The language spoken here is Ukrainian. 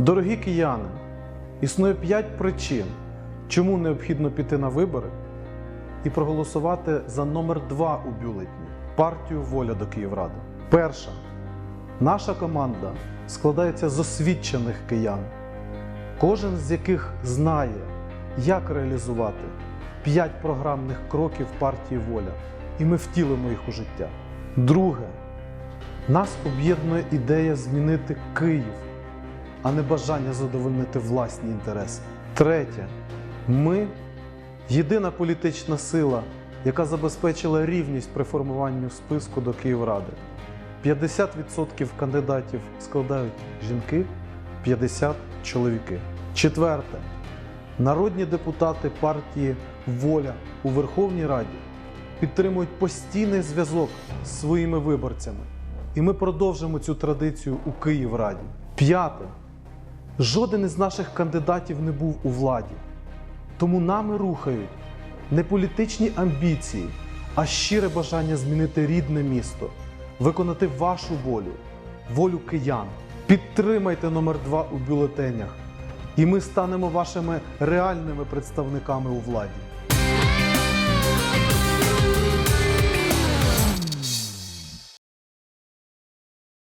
Дорогі кияни, існує п'ять причин, чому необхідно піти на вибори і проголосувати за номер 2 у бюлетні партію Воля до Київради. Перша. Наша команда складається з освічених киян, кожен з яких знає, як реалізувати п'ять програмних кроків партії Воля, і ми втілимо їх у життя. Друге. Нас об'єднує ідея змінити Київ, а не бажання задовольнити власні інтереси. Третє. Ми єдина політична сила, яка забезпечила рівність при формуванні списку до Київради. 50% кандидатів складають жінки, 50 чоловіки. Четверте. Народні депутати партії Воля у Верховній Раді підтримують постійний зв'язок з своїми виборцями. І ми продовжимо цю традицію у Київраді. П'яте. Жоден із наших кандидатів не був у владі. Тому нами рухають не політичні амбіції, а щире бажання змінити рідне місто, виконати вашу волю, волю киян. Підтримайте номер 2 у бюлетенях, і ми станемо вашими реальними представниками у владі.